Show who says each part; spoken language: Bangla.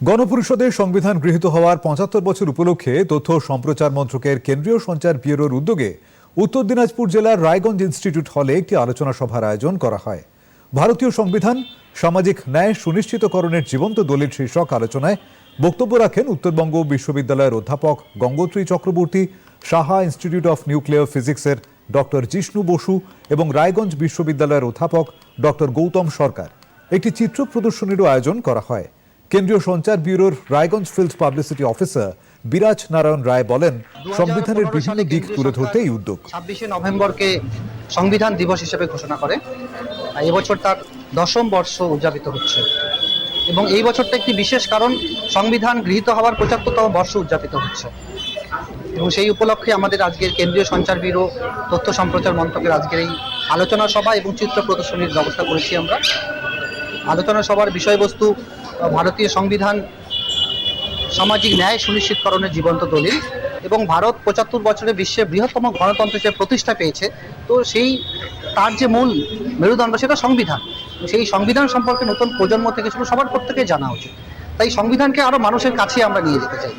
Speaker 1: গণপরিষদের সংবিধান গৃহীত হওয়ার পঁচাত্তর বছর উপলক্ষে তথ্য সম্প্রচার মন্ত্রকের কেন্দ্রীয় সঞ্চার ব্যুরোর উদ্যোগে উত্তর দিনাজপুর জেলার রায়গঞ্জ ইনস্টিটিউট হলে একটি আলোচনা সভার আয়োজন করা হয়। ভারতীয় সংবিধান সামাজিক ন্যায় সুনিশ্চিতকরণের জীবন্ত দলিল শীর্ষক আলোচনায় বক্তব্য রাখেন উত্তরবঙ্গ বিশ্ববিদ্যালয়ের অধ্যাপক Gangotri Chakraborty, Saha institute of nuclear ফিজিক্সের ডক্টর জিষ্ণু বসু এবং রায়গঞ্জ বিশ্ববিদ্যালয়ের অধ্যাপক ডক্টর গৌতম সরকার। একটি চিত্র প্রদর্শনীরও আয়োজন করা হয়। কেন্দ্রীয় সঞ্চার ব্যুরোর রায়গঞ্জ ফিল্ড পাবলিসিটি অফিসার বিরাজ নারায়ণ রায় বলেন সংবিধানের বিভিন্ন দিক তুলে ধরতে এই উদ্যোগ।
Speaker 2: ছাব্বিশে নভেম্বরকে সংবিধান দিবস হিসেবে ঘোষণা করে। এবছর তার দশম বর্ষ উদযাপিত হচ্ছে। এবং এই বছরটা একটি বিশেষ কারণ সংবিধান গৃহীত হওয়ার পঁচাত্তরতম বর্ষ উদযাপিত হচ্ছে। এবং সেই উপলক্ষে আমাদের আজকের কেন্দ্রীয় সঞ্চার ব্যুরো তথ্য সম্প্রচার মন্ত্রকের আজকের এই আলোচনা সভা এবং চিত্র প্রদর্শনীর ব্যবস্থা করেছি আমরা। আলোচনা সভার বিষয়বস্তু, ভারতীয় সংবিধান, সামাজিক ন্যায় সুনিশ্চিতকরণের জীবন্ত দলিল এবং ভারত পঁচাত্তর বছরে বিশ্বের বৃহত্তম গণতন্ত্র হিসেবে প্রতিষ্ঠা পেয়েছে, তো সেই তার যে মূল মেরুদণ্ড সেটা সংবিধান। সেই সংবিধান সম্পর্কে নতুন প্রজন্ম থেকে শুরু সবার প্রত্যেকে জানা উচিত। তাই সংবিধানকে আরও মানুষের কাছে আমরা নিয়ে যেতে চাই।